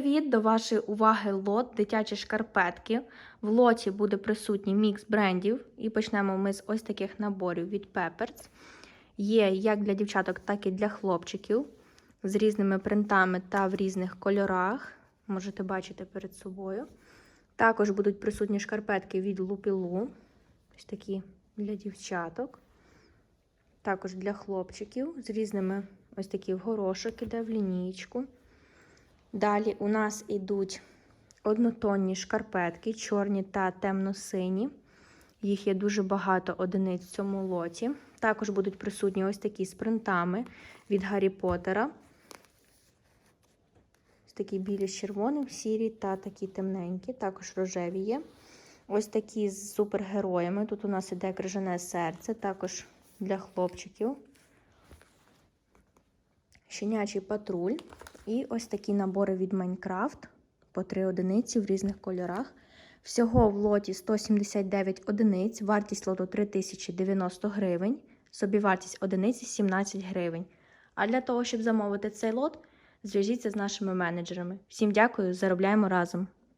привіт! До вашої уваги лот дитячі шкарпетки. В лоті буде присутній мікс брендів. І почнемо ми з ось таких наборів від Pepper's. Є як для дівчаток, так і для хлопчиків з різними принтами та в різних кольорах. Можете бачити перед собою. Також будуть присутні шкарпетки від Лупілу. Ось такі для дівчаток. Також для хлопчиків з різними ось такі в горошок іде в лінійку. Далі у нас ідуть однотонні шкарпетки, чорні та темно-сині. Їх є дуже багато одиниць в цьому лоті. Також будуть присутні ось такі з принтами від Гаррі Поттера. Ось такі білі з червоним, сірі та такі темненькі, також рожеві є. Ось такі з супергероями. Тут у нас іде крижане серце, також для хлопчиків. Щенячий патруль. І ось такі набори від Майнкрафт по 3 одиниці в різних кольорах. Всього в лоті 179 одиниць, вартість лоту 3090 гривень, собівартість одиниці 17 гривень. А для того, щоб замовити цей лот, зв'яжіться з нашими менеджерами. Всім дякую, заробляємо разом!